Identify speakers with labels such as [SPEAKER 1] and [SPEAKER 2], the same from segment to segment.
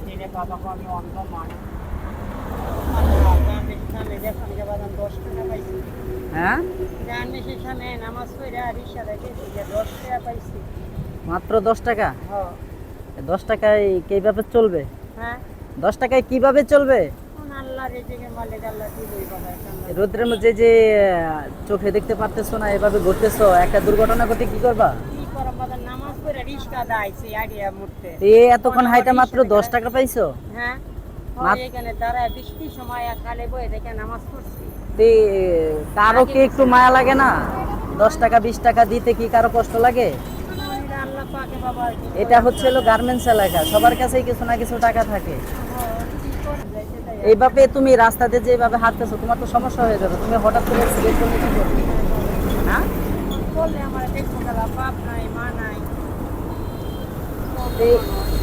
[SPEAKER 1] দিলে আমি অন্ধ মানুষ
[SPEAKER 2] হ্যাঁ? মাত্র দশ টাকা?
[SPEAKER 1] হ্যাঁ
[SPEAKER 2] দশ টাকায় কীভাবে চলবে?
[SPEAKER 1] হ্যাঁ?
[SPEAKER 2] দশ টাকায় কীভাবে চলবে?
[SPEAKER 1] এখানে
[SPEAKER 2] রোদ্রের মধ্যে যে চোখে দেখতে পারতেছো না এভাবে ঘুরতেছো একটা দুর্ঘটনা ঘটে কি করবা
[SPEAKER 1] কি করম বাবা নামাজ পড়ে রিক্সা দাইছি আইডিয়া মুহূর্তে
[SPEAKER 2] এ এতক্ষণ হাইটা মাত্র দশ টাকা পাইছো
[SPEAKER 1] হ্যাঁ দেখে
[SPEAKER 2] কারও কি একটু মায়া লাগে না দশ টাকা বিশ টাকা দিতে কি কারও কষ্ট লাগে এটা হচ্ছে গার্মেন্টস এলাকা সবার কাছেই কিছু না কিছু টাকা থাকে
[SPEAKER 1] হ্যাঁ।
[SPEAKER 2] এইভাবে তুমি রাস্তাতে যেভাবে হাঁটতেছো তোমার তো সমস্যা হয়ে যাবে তুমি হঠাৎ করে হ্যাঁ
[SPEAKER 1] বললে আমার দেখব গেলা বাপ নাই মা নাই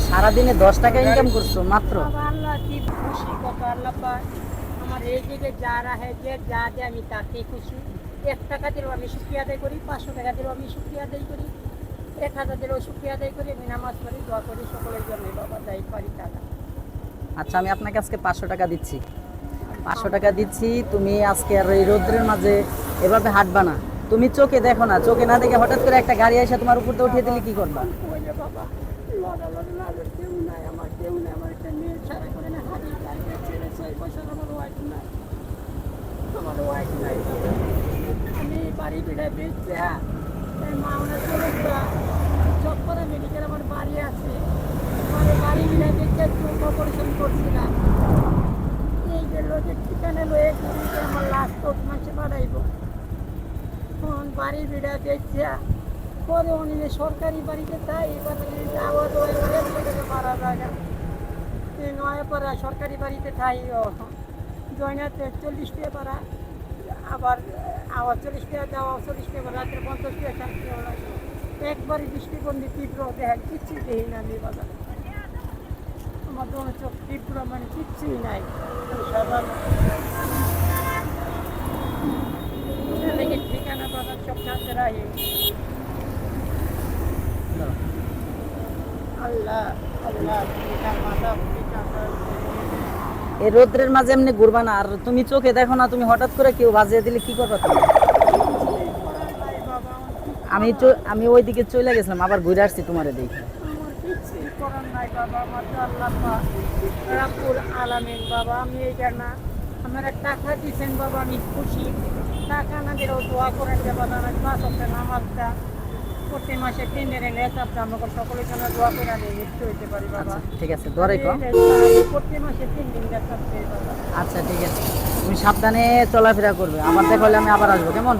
[SPEAKER 2] সারাদিনে দশ টাকা ইনকাম করছ মাত্র?
[SPEAKER 1] আল্লাহ কি খুশি কত আল্লাহ আমার এই দিকে যা যে যা দেয় আমি তাতে খুশি। এক টাকা দিলেও আমি শুক্রিয়া আদায় করি পাঁচশো টাকা দিলেও আমি শুক্রিয়া আদায় করি। এক হাজার দিলেও শুক্রিয়া আদায় করি আমি নামাজ পড়ি দোয়া করি সকলের জন্য বাবা যাই পারি টাকা
[SPEAKER 2] আচ্ছা আমি আপনাকে আজকে পাঁচশো টাকা দিচ্ছি। পাঁচশো টাকা দিচ্ছি তুমি আজকে আর এই রৌদ্রের মাঝে এভাবে হাঁটবা না। তুমি চোখে দেখো না চোখে না দেখে হঠাৎ করে একটা গাড়ি এসে তোমার উপর দিয়ে উঠিয়ে দিলে কি করবা?
[SPEAKER 1] বাবা লড়া লড়া লালের কেউ নাই আমার, কেউ নাই আমার, একটা মেয়ে সারা করে না হারিয়ে গাড়িতে ছেড়ে ছয় বছর আমার ওয়াইফ নাই। আমার ওয়াইফ নাই। আমি বাড়ি বিড়ায় বেচছি হ্যাঁ মা ওনার চলে চপ্পরা মেডিকেল আমার বাড়ি আছে। আমার বাড়ি বিড়ায় বেচে চোখ অপারেশন করছিলাম। এই যে লোকের ঠিকানা লয়ে আমার লাস্ট মাসে বাড়াইব তখন বাড়ি বিড়া বেচছি পরে যে সরকারি বাড়িতে তাই এবার আওয়াজ হয়ে গেলে মারা যায় এই নয় পাড়া সরকারি বাড়িতে ঠাই জয়নাতে চল্লিশ টাকা পাড়া, আবার আবার চল্লিশ টাকা যাওয়া চল্লিশ টাকা রাত্রে পঞ্চাশ টাকা ষাট টাকা একবারই দৃষ্টিবন্দি তীব্র দেখেন কিচ্ছু দেখি না আমি বাজার। আমার দোনো চোখ তীব্র মানে কিচ্ছুই নাই। সাধারণ। ঠিকানা বাজার সব ছাড়তে
[SPEAKER 2] এই রৌদ্রের মাঝে এমনি ঘুরবা না আর তুমি চোখে দেখো না তুমি হঠাৎ করে কেউ বাজিয়ে দিলে কি করবা তুমি? আমি আমি ওই দিকে চলে গেছিলাম আবার ঘুরে আসছি তোমারে দেখে।
[SPEAKER 1] বাবা আমি না আমার টাকা দিয়েছেন বাবা আমি খুশি। টাকা না দিলেও দোয়া করেন যে বাবা আমার নামাজটা প্রতি মাসে তিন দিনের লেসাপটা আমাকে সকলের জন্য দোয়া করে আমি মৃত্যু হইতে পারি বাবা।
[SPEAKER 2] আচ্ছা ঠিক আছে দোয়ারাই কম
[SPEAKER 1] প্রতি মাসে তিন দিন বাবা।
[SPEAKER 2] আচ্ছা ঠিক আছে। তুমি সাবধানে চলাফেরা করবে। আমার দেখা হলে আমি আবার আসব কেমন?